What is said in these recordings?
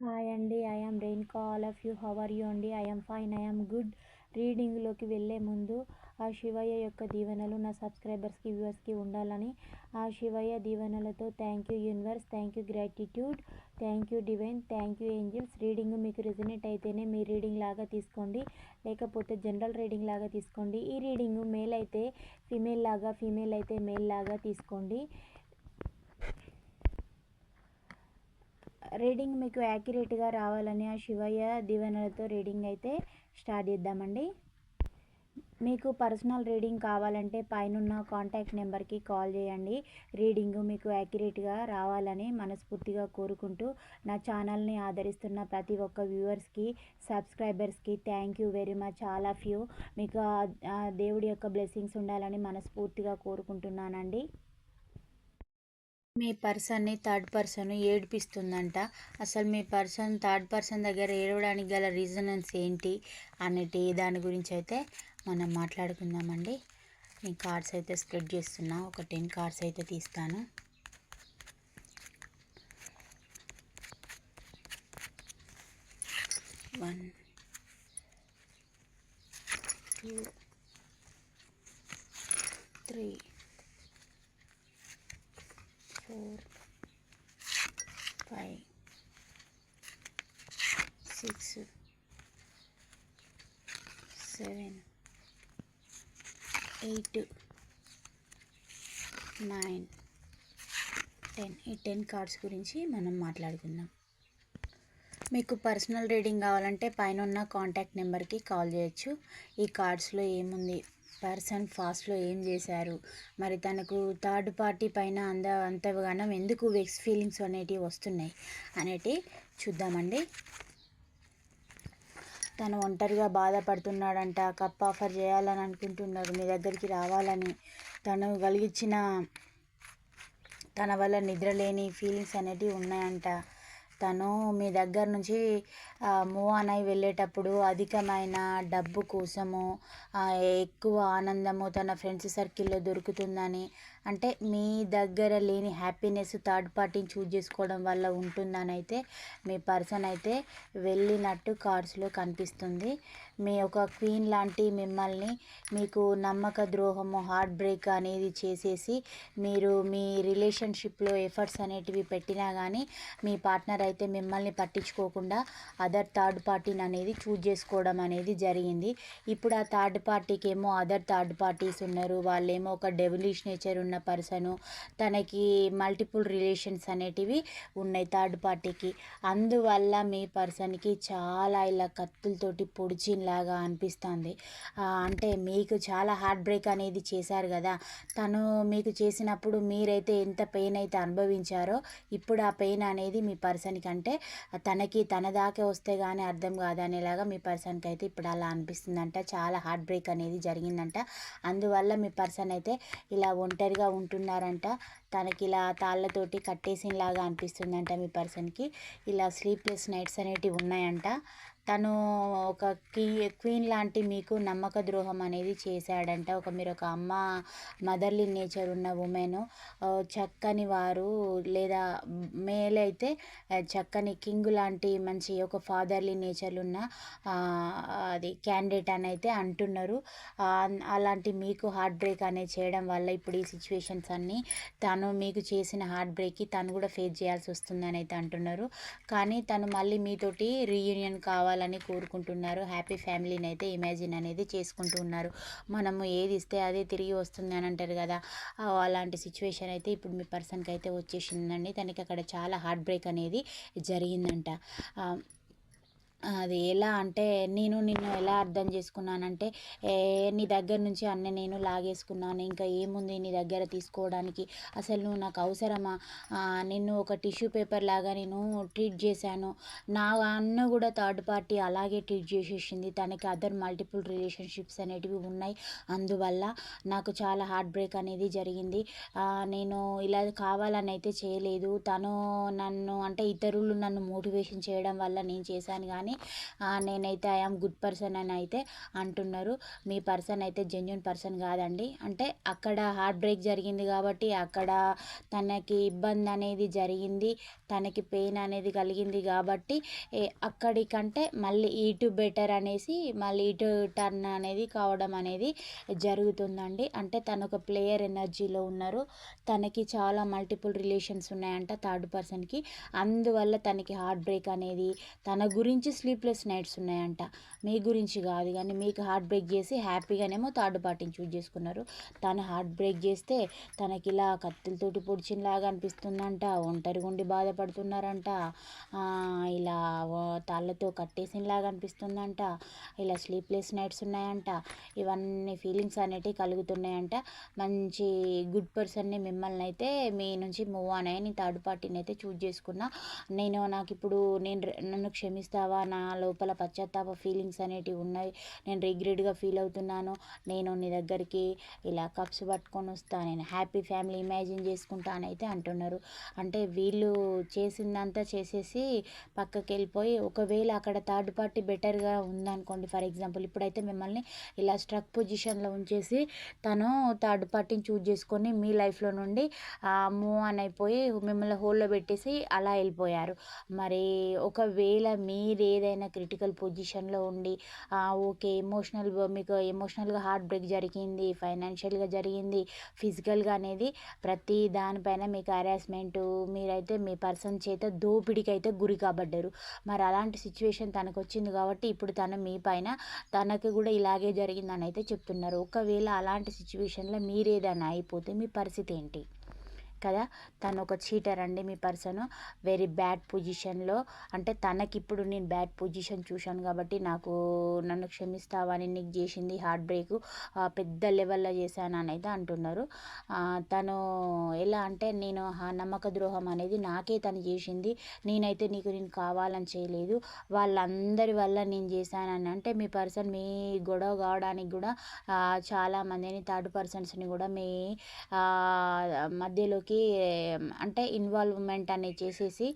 Hi అండి I am రెయిన్కా all of you how are you అండి I am fine I am good రీడింగ్లోకి వెళ్ళే ముందు ఆ శివయ్య యొక్క దీవెనలు నా సబ్స్క్రైబర్స్కి వ్యూవర్స్కి ఉండాలని ఆ శివయ్య దీవెనలతో thank you universe thank you gratitude thank you divine thank you angels reading మీకు రిజనేట్ అయితేనే మీ రీడింగ్ లాగా తీసుకోండి. లేకపోతే జనరల్ రీడింగ్ లాగా తీసుకోండి. ఈ రీడింగ్ మేల్ అయితే ఫీమేల్ లాగా ఫీమేల్ అయితే మేల్ లాగా తీసుకోండి. రీడింగ్ మీకు యాక్యురేట్గా రావాలని ఆ శివయ్య దీవెనలతో రీడింగ్ అయితే స్టార్ట్ చేద్దామండి. మీకు పర్సనల్ రీడింగ్ కావాలంటే పైన కాంటాక్ట్ నెంబర్కి కాల్ చేయండి. రీడింగ్ మీకు యాక్యురేట్గా రావాలని మనస్ఫూర్తిగా కోరుకుంటూ నా ఛానల్ని ఆదరిస్తున్న ప్రతి ఒక్క వ్యూవర్స్కి సబ్స్క్రైబర్స్కి thank you very much all of you. మీకు దేవుడి యొక్క బ్లెస్సింగ్స్ ఉండాలని మనస్ఫూర్తిగా కోరుకుంటున్నానండి. మీ పర్సన్ని థర్డ్ పర్సన్ ఏడిపిస్తుందంట. అసలు మీ పర్సన్ థర్డ్ పర్సన్ దగ్గర ఏడవడానికి గల రీజనన్స్ ఏంటి అనేటి దాని గురించి అయితే మనం మాట్లాడుకుందామండి. నేను కార్డ్స్ అయితే స్ప్రెడ్ చేస్తున్నా. ఒక టెన్ కార్డ్స్ అయితే తీస్తాను. One two three four five six seven eight nine ten ఈ టెన్ కార్డ్స్ గురించి మనం మాట్లాడుకుందాం. మీకు పర్సనల్ రీడింగ్ కావాలంటే పైన ఉన్న కాంటాక్ట్ నెంబర్కి కాల్ చేయొచ్చు. ఈ కార్డ్స్లో ఏముంది? పర్సన్ ఫాస్ట్లో ఏం చేశారు? మరి తనకు థర్డ్ పార్టీ పైన అంద అంతగానం ఎందుకు వెక్స్ ఫీలింగ్స్ అనేటివి వస్తున్నాయి అనేటి చూద్దామండి. తను ఒంటరిగా బాధపడుతున్నాడంట కప్ ఆఫర్ చేయాలని అనుకుంటున్నాడు మీ దగ్గరికి రావాలని. తను కలిగించిన తన వల్ల నిద్రలేని ఫీలింగ్స్ అనేటివి ఉన్నాయంట. తను మీ దగ్గర నుంచి మూవ్ వెళ్ళేటప్పుడు అధికమైన డబ్బు కోసము ఎక్కువ ఆనందము తన ఫ్రెండ్స్ సర్కిల్లో దొరుకుతుందని అంటే మీ దగ్గర లేని హ్యాపీనెస్ థర్డ్ పార్టీని చూజ్ చేసుకోవడం వల్ల ఉంటుందని అయితే మీ పర్సన్ అయితే వెళ్ళినట్టు కార్డ్స్లో కనిపిస్తుంది. మీ ఒక క్వీన్ లాంటి మిమ్మల్ని మీకు నమ్మక ద్రోహము హార్ట్ బ్రేక్ అనేది చేసేసి మీరు మీ రిలేషన్షిప్లో ఎఫర్ట్స్ అనేటివి పెట్టినా కానీ మీ పార్ట్నర్ అయితే మిమ్మల్ని పట్టించుకోకుండా అదర్ థర్డ్ పార్టీని అనేది చూజ్ చేసుకోవడం అనేది జరిగింది. ఇప్పుడు ఆ థర్డ్ పార్టీకి ఏమో అదర్ థర్డ్ పార్టీస్ ఉన్నారు. వాళ్ళేమో ఒక డెవిలిష్ నేచర్ ఉన్న పర్సను తనకి మల్టిపుల్ రిలేషన్స్ అనేటివి ఉన్నాయి థర్డ్ పార్టీకి. అందువల్ల మీ పర్సన్కి చాలా ఇలా కత్తులతోటి పొడిచినలాగా అనిపిస్తుంది. అంటే మీకు చాలా హార్ట్ బ్రేక్ అనేది చేశారు కదా. తను మీకు చేసినప్పుడు మీరైతే ఎంత పెయిన్ అయితే అనుభవించారో ఇప్పుడు ఆ పెయిన్ అనేది మీ పర్సన్కి అంటే తనకి తన దాకా వస్తే కానీ అర్థం కాదనేలాగా మీ పర్సన్కి అయితే ఇప్పుడు అలా అనిపిస్తుందంట. చాలా హార్ట్ బ్రేక్ అనేది జరిగిందంట. అందువల్ల మీ పర్సన్ అయితే ఇలా ఒంటరిగా ఉంటున్నారంట. తనకి ఇలా తాళ్ళతోటి కట్టేసినలాగా అనిపిస్తుందంట మీ పర్సన్కి. ఇలా స్లీప్లెస్ నైట్స్ అనేటివి ఉన్నాయంట. తను ఒక కీ క్వీన్ లాంటి మీకు నమ్మక ద్రోహం అనేది చేశాడంట. ఒక మీరు ఒక అమ్మ మదర్లీ నేచర్ ఉన్న ఉమెన్. చక్కని వారు లేదా మేల్ అయితే చక్కని కింగ్ లాంటి మంచి ఒక ఫాదర్లీ నేచర్ ఉన్న అది క్యాండిడేట్ అని అయితే అంటున్నారు. అలాంటి మీకు హార్ట్ బ్రేక్ అనేది చేయడం వల్ల ఇప్పుడు ఈ సిచ్యువేషన్స్ అన్నీ తను మీకు చేసిన హార్ట్ బ్రేక్కి తను కూడా ఫేస్ చేయాల్సి వస్తుందని అయితే అంటున్నారు. కానీ తను మళ్ళీ మీతోటి రీయూనియన్ కావాలి కావాలని కోరుకుంటున్నారు. హ్యాపీ ఫ్యామిలీని అయితే ఇమాజిన్ అనేది చేసుకుంటూ ఉన్నారు. మనము ఏది ఇస్తే అదే తిరిగి వస్తుంది అని అంటారు కదా. అలాంటి సిచ్యువేషన్ అయితే ఇప్పుడు మీ పర్సన్కి అయితే వచ్చేసిందండి. తనకి అక్కడ చాలా హార్ట్ బ్రేక్ అనేది జరిగిందంట. అది ఎలా అంటే నేను నిన్ను ఎలా అర్థం చేసుకున్నానంటే నీ దగ్గర నుంచి అన్నీ నేను లాగేసుకున్నాను. ఇంకా ఏముంది నీ దగ్గర తీసుకోవడానికి? అసలు నువ్వు నాకు అవసరమా? నిన్ను ఒక టిష్యూ పేపర్ లాగా నేను ట్రీట్ చేశాను. నా అన్న కూడా థర్డ్ పార్టీ అలాగే ట్రీట్ చేసేసింది. తనకి అదర్ మల్టిపుల్ రిలేషన్షిప్స్ అనేటివి ఉన్నాయి. అందువల్ల నాకు చాలా హార్ట్ బ్రేక్ అనేది జరిగింది. నేను ఇలా కావాలని అయితే చేయలేదు. తను నన్ను అంటే ఇతరులు నన్ను మోటివేషన్ చేయడం వల్ల నేను చేశాను. కానీ కానీ నేనైతే ఐఆమ్ గుడ్ పర్సన్ అని అయితే అంటున్నారు. మీ పర్సన్ అయితే జెన్యున్ పర్సన్ కాదండి. అంటే అక్కడ హార్ట్ బ్రేక్ జరిగింది కాబట్టి అక్కడ తనకి ఇబ్బంది అనేది జరిగింది తనకి పెయిన్ అనేది కలిగింది కాబట్టి అక్కడికంటే మళ్ళీ ఇటు బెటర్ అనేసి మళ్ళీ ఇటు టర్న్ అనేది కావడం అనేది జరుగుతుందండి. అంటే తను ఒక ప్లేయర్ ఎనర్జీలో ఉన్నారు. తనకి చాలా మల్టిపుల్ రిలేషన్స్ ఉన్నాయంట థర్డ్ పర్సన్కి. అందువల్ల తనకి హార్ట్ బ్రేక్ అనేది తన గురించి స్లీప్లెస్ నైట్స్ ఉన్నాయంట. మీ గురించి కాదు కానీ మీకు హార్ట్ బ్రేక్ చేసి హ్యాపీగానేమో థర్డ్ పార్టీని చూజ్ చేసుకున్నారు. తను హార్ట్ బ్రేక్ చేస్తే తనకి ఇలా కత్తులతోటి పొడిచినలాగా అనిపిస్తుందంట ఒంటరిగా ఉండి బాధపడుతున్నారంట. ఇలా తాళ్ళతో కట్టేసినలాగా అనిపిస్తుందంట. ఇలా స్లీప్లెస్ నైట్స్ ఉన్నాయంట. ఇవన్నీ ఫీలింగ్స్ అనేటివి కలుగుతున్నాయంట. మంచి గుడ్ పర్సన్ని మిమ్మల్ని అయితే మీ నుంచి మూవ్ ఆన్ అయ్యి థర్డ్ పార్టీని అయితే చూజ్ చేసుకున్నా. నేను నాకు ఇప్పుడు నేను నన్ను క్షమిస్తావా నా లోపల పశ్చాత్తాప ఫీలింగ్స్ అనేటివి ఉన్నాయి. నేను రిగ్రెట్గా ఫీల్ అవుతున్నాను. నేను నీ దగ్గరికి ఇలా కప్స్ పట్టుకొని వస్తా. నేను హ్యాపీ ఫ్యామిలీ ఇమాజిన్ అయితే అంటున్నారు. అంటే వీళ్ళు చేసిందంతా చేసేసి పక్కకి వెళ్ళిపోయి ఒకవేళ అక్కడ థర్డ్ పార్టీ బెటర్గా ఉందనుకోండి ఫర్ ఎగ్జాంపుల్ ఇప్పుడైతే మిమ్మల్ని ఇలా స్ట్రక్ పొజిషన్లో ఉంచేసి తను థర్డ్ పార్టీని చూజ్ చేసుకొని మీ లైఫ్లో నుండి మూవ్ ఆన్ అయిపోయి మిమ్మల్ని హోల్లో పెట్టేసి అలా వెళ్ళిపోయారు. మరి ఒకవేళ మీరే ఏదైనా క్రిటికల్ పొజిషన్లో ఉండి ఓకే ఎమోషనల్ మీకు ఎమోషనల్గా హార్ట్ బ్రేక్ జరిగింది ఫైనాన్షియల్గా జరిగింది ఫిజికల్గా అనేది ప్రతి దానిపైన మీకు హరాస్మెంటు మీరైతే మీ పర్సన్ చేత దోపిడికి అయితే గురి కాబడ్డారు. మరి అలాంటి సిచ్యువేషన్ తనకు వచ్చింది కాబట్టి ఇప్పుడు తను మీ పైన తనకి కూడా ఇలాగే జరిగిందని అయితే చెప్తున్నారు. ఒకవేళ అలాంటి సిచ్యువేషన్లో మీరు ఏదైనా అయిపోతే మీ పరిస్థితి ఏంటి? కదా? తను ఒక చీటర్ అండి మీ పర్సన్. వెరీ బ్యాడ్ పొజిషన్లో. అంటే తనకిప్పుడు నేను బ్యాడ్ పొజిషన్ చూశాను కాబట్టి నాకు నన్ను క్షమిస్తావని నీకు చేసింది హార్ట్ బ్రేక్ పెద్ద లెవెల్లో చేశాను అని అయితే అంటున్నారు తను ఎలా అంటే నేను నమ్మక ద్రోహం అనేది నాకే తను చేసింది. నేనైతే నీకు నేను కావాలని చేయలేదు. వాళ్ళందరి వల్ల నేను చేశానని. అంటే మీ పర్సన్ మీ గొడవ కావడానికి కూడా చాలామందిని థర్డ్ పర్సన్స్ని కూడా మీ మధ్యలో వాళ్ళకి అంటే ఇన్వాల్వ్మెంట్ అనేది చేసేసి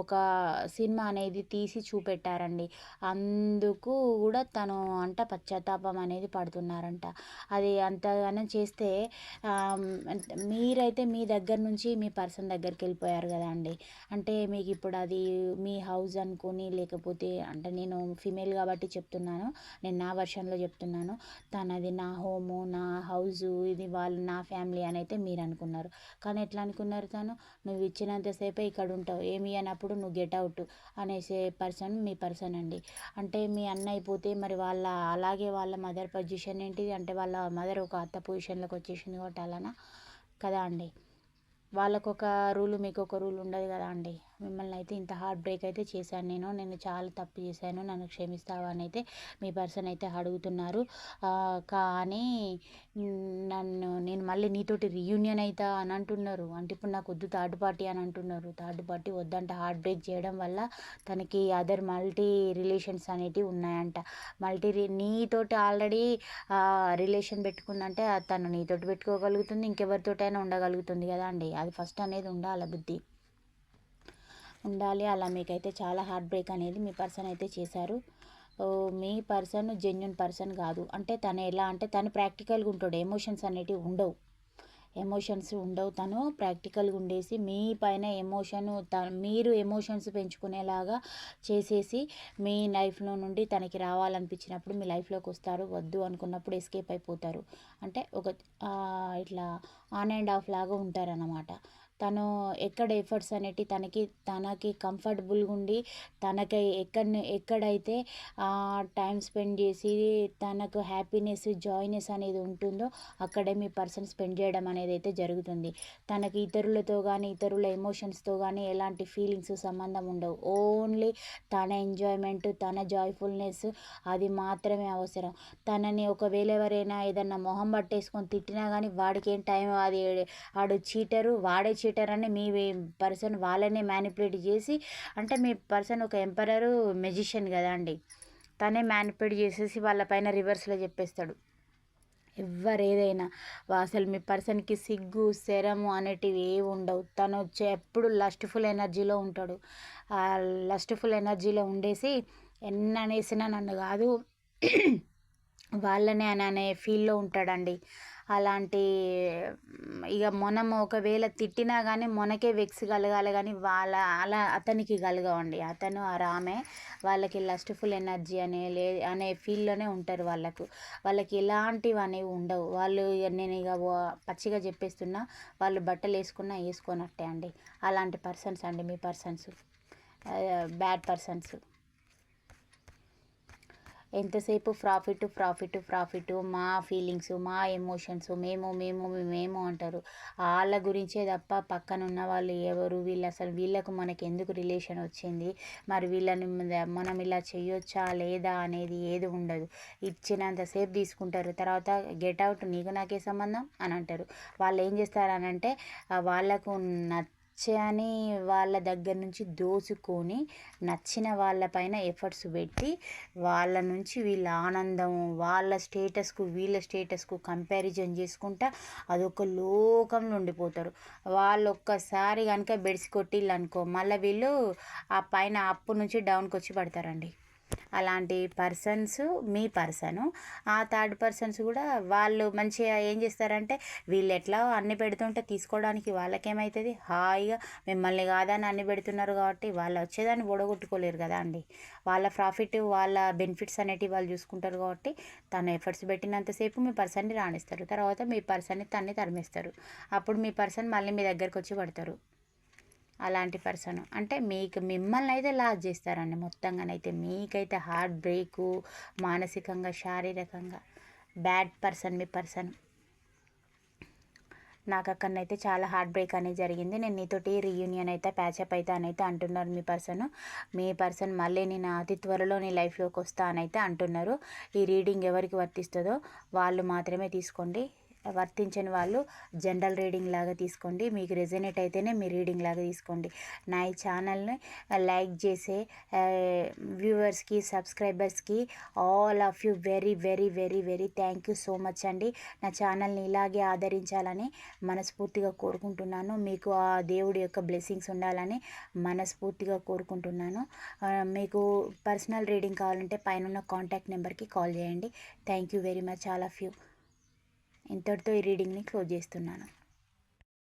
ఒక సినిమా అనేది తీసి చూపెట్టారండి. అందుకు కూడా తను అంట పశ్చాత్తాపం అనేది పడుతున్నారంట. అది అంతగానం చేస్తే మీరైతే మీ దగ్గర నుంచి మీ పర్సన్ దగ్గరికి వెళ్ళిపోయారు కదా అండి. అంటే మీకు ఇప్పుడు అది మీ హౌస్ అనుకొని లేకపోతే అంటే నేను ఫిమేల్ కాబట్టి చెప్తున్నాను. నేను నా వర్షన్లో చెప్తున్నాను. తనది నా హోము నా హౌస్ ఇది వాళ్ళు నా ఫ్యామిలీ అని అయితే మీరు అనుకున్నారు. కానీ ఎట్లా అనుకున్నారు తను? నువ్వు ఇచ్చినంతసేపే ఇక్కడ ఉంటావు ఏమి అన్నప్పుడు నువ్వు గెట్ అవుట్ అనేసే పర్సన్ మీ పర్సన్ అండి. అంటే మీ అన్న అయిపోతే మరి వాళ్ళ అలాగే వాళ్ళ మదర్ పొజిషన్ ఏంటిది? అంటే వాళ్ళ మదర్ ఒక అత్త పొజిషన్లోకి వచ్చేసింది కాబట్టి అలానా? కదా అండి. వాళ్ళకు ఒక రూలు మీకు ఒక రూల్ ఉండదు కదా అండి. మిమ్మల్ని అయితే ఇంత హార్ట్ బ్రేక్ అయితే చేశాను నేను. నేను చాలా తప్పు చేశాను. నన్ను క్షమిస్తావా అని అయితే మీ పర్సన్ అయితే అడుగుతున్నారు. కానీ నన్ను నేను మళ్ళీ నీతోటి రీయూనియన్ అవుతా అని అంటున్నారు. అంటే ఇప్పుడు నాకు వద్దు థర్డ్ పార్టీ అని అంటున్నారు. థర్డ్ పార్టీ వద్దంట. హార్ట్ బ్రేక్ చేయడం వల్ల తనకి అదర్ మల్టీ రిలేషన్స్ అనేటివి ఉన్నాయంట. మల్టీ నీతోటి ఆల్రెడీ రిలేషన్ పెట్టుకుందంటే తను నీతోటి పెట్టుకోగలుగుతుంది. ఇంకెవరితోటైనా ఉండగలుగుతుంది కదా అండి. అది ఫస్ట్ అనేది ఉండాలి బుద్ధి. ఉండాలి. అలా మీకైతే చాలా హార్ట్ బ్రేక్ అనేది మీ పర్సన్ అయితే చేశారు. మీ పర్సన్ జెన్యున్ పర్సన్ కాదు. అంటే తను ఎలా అంటే తను ప్రాక్టికల్గా ఉంటాడు. ఎమోషన్స్ అనేటివి ఉండవు. ఎమోషన్స్ ఉండవు. తను ప్రాక్టికల్గా ఉండేసి మీ పైన ఎమోషన్ త మీరు ఎమోషన్స్ పెంచుకునేలాగా చేసేసి మీ లైఫ్లో నుండి తనకి రావాలనిపించినప్పుడు మీ లైఫ్లోకి వస్తారు. వద్దు అనుకున్నప్పుడు ఎస్కేప్ అయిపోతారు. అంటే ఒక ఇట్లా ఆన్ అండ్ ఆఫ్ లాగా ఉంటారన్నమాట. తను ఎక్కడ ఎఫర్ట్స్ అనేటి తనకి తనకి కంఫర్టబుల్గా ఉండి తనకి ఎక్కడ ఎక్కడైతే టైం స్పెండ్ చేసి తనకు హ్యాపీనెస్ జాయినెస్ అనేది ఉంటుందో అక్కడే మీ పర్సన్ స్పెండ్ చేయడం అనేది అయితే జరుగుతుంది. తనకి ఇతరులతో కానీ ఇతరుల ఎమోషన్స్తో కానీ ఎలాంటి ఫీలింగ్స్ సంబంధం ఉండవు. ఓన్లీ తన ఎంజాయ్మెంట్ తన జాయ్ఫుల్నెస్ అది మాత్రమే అవసరం. తనని ఒకవేళ ఎవరైనా ఏదన్నా మొహం పట్టేసుకొని తిట్టినా కానీ వాడికి ఏం టైం అది వాడు చీటరు వాడే చీటర్ అని మీ పర్సన్ వాళ్ళనే మ్యానిపులేట్ చేసి అంటే మీ పర్సన్ ఒక ఎంపరరు మెజిషియన్ కదా అండి తనే మ్యానిపులేట్ చేసేసి వాళ్ళపైన రివర్స్లో చెప్పేస్తాడు. ఎవరు ఏదైనా అసలు మీ పర్సన్కి సిగ్గు శరము అనేటివి ఏవి ఉండవు. తను వచ్చే ఎప్పుడు లస్ట్ఫుల్ ఎనర్జీలో ఉంటాడు. ఆ లస్ట్ఫుల్ ఎనర్జీలో ఉండేసి ఎన్ననేసినా నన్ను కాదు వాళ్ళనే అని అనే ఫీల్లో ఉంటాడండి. అలాంటి ఇక మనం ఒకవేళ తిట్టినా కానీ మనకే వెక్స్ కలగాలి కానీ వాళ్ళ అలా అతనికి కలగవండి. అతను ఆ రామే వాళ్ళకి లస్ట్ఫుల్ ఎనర్జీ అనే లే అనే ఫీల్లోనే ఉంటారు వాళ్ళకు. వాళ్ళకి ఎలాంటివి అనేవి ఉండవు. వాళ్ళు ఇక నేను ఇక పచ్చిగా చెప్పేస్తున్నా వాళ్ళు బట్టలు వేసుకున్నా వేసుకోనట్టే అండి. అలాంటి పర్సన్స్ అండి మీ పర్సన్స్. Bad persons. ఎంతసేపు ప్రాఫిట్ ప్రాఫిట్ ప్రాఫిట్ మా ఫీలింగ్స్ మా ఎమోషన్స్ మేము మేము మేము అంటారు. వాళ్ళ గురించే తప్ప పక్కన ఉన్న వాళ్ళు ఎవరు వీళ్ళు అసలు వీళ్ళకు మనకి ఎందుకు రిలేషన్ వచ్చింది? మరి వీళ్ళని మనం ఇలా చేయొచ్చా లేదా అనేది ఏది ఉండదు. ఇచ్చినంతసేపు తీసుకుంటారు. తర్వాత గెట్ అవుట్ నీకు నాకే సంబంధం అని అంటారు. వాళ్ళు ఏం చేస్తారనంటే వాళ్ళకు నచ్చని వాళ్ళ దగ్గర నుంచి దోచుకొని నచ్చిన వాళ్ళపైన ఎఫర్ట్స్ పెట్టి వాళ్ళ నుంచి వీళ్ళ ఆనందం వాళ్ళ స్టేటస్కు వీళ్ళ స్టేటస్కు కంపారిజన్ చేసుకుంటా అదొక లోకంలో ఉండిపోతారు. వాళ్ళు ఒక్కసారి కనుక బెడిసి కొట్టిళ్ళు అనుకో మళ్ళీ వీళ్ళు ఆ పైన అప్పు నుంచి డౌన్కి వచ్చి పడతారండి. అలాంటి పర్సన్స్ మీ పర్సను. ఆ థర్డ్ పర్సన్స్ కూడా వాళ్ళు మంచిగా ఏం చేస్తారంటే వీళ్ళు ఎట్లా అన్ని పెడుతుంటే తీసుకోవడానికి వాళ్ళకేమవుతుంది హాయిగా మిమ్మల్ని కాదని అన్ని పెడుతున్నారు కాబట్టి వాళ్ళు వచ్చేదాన్ని ఓడగొట్టుకోలేరు కదా అండి. వాళ్ళ ప్రాఫిట్ వాళ్ళ బెనిఫిట్స్ అనేటివి వాళ్ళు చూసుకుంటారు కాబట్టి తన ఎఫర్ట్స్ పెట్టినంతసేపు మీ పర్సన్ని రాణిస్తారు. తర్వాత మీ పర్సన్ని తన్ని తరిమేస్తారు. అప్పుడు మీ పర్సన్ మళ్ళీ మీ దగ్గరకు వచ్చి పడతారు. అలాంటి పర్సన్. అంటే మీకు మిమ్మల్ని అయితే లాస్ చేస్తారండి మొత్తంగానైతే. మీకైతే హార్ట్ బ్రేకు మానసికంగా శారీరకంగా. బ్యాడ్ పర్సన్ మీ పర్సన్. నాకు అక్కడనైతే చాలా హార్ట్ బ్రేక్ అనేది జరిగింది. నేను నీతోటి రీయూనియన్ అయితే ప్యాచప్ అయితే అని అయితే అంటున్నారు మీ పర్సన్. మీ పర్సన్ మళ్ళీ నేను అతి త్వరలో నీ లైఫ్లోకి వస్తా అని అయితే అంటున్నారు. ఈ రీడింగ్ ఎవరికి వర్తిస్తుందో వాళ్ళు మాత్రమే తీసుకోండి. వర్తించని వాళ్ళు జనరల్ రీడింగ్ లాగా తీసుకోండి. మీకు రెజనేట్ అయితేనే మీ రీడింగ్ లాగా తీసుకోండి. నా ఈ ఛానల్ని లైక్ చేసే వ్యూవర్స్కి సబ్స్క్రైబర్స్కి all of you very very very very thank you so much అండి. నా ఛానల్ని ఇలాగే ఆదరించాలని మనస్ఫూర్తిగా కోరుకుంటున్నాను. మీకు ఆ దేవుడి యొక్క బ్లెస్సింగ్స్ ఉండాలని మనస్ఫూర్తిగా కోరుకుంటున్నాను. మీకు పర్సనల్ రీడింగ్ కావాలంటే పైన కాంటాక్ట్ నెంబర్కి కాల్ చేయండి. Thank you very much all of you. ఇంతటితో ఈ రీడింగ్ని క్లోజ్ చేస్తున్నాను.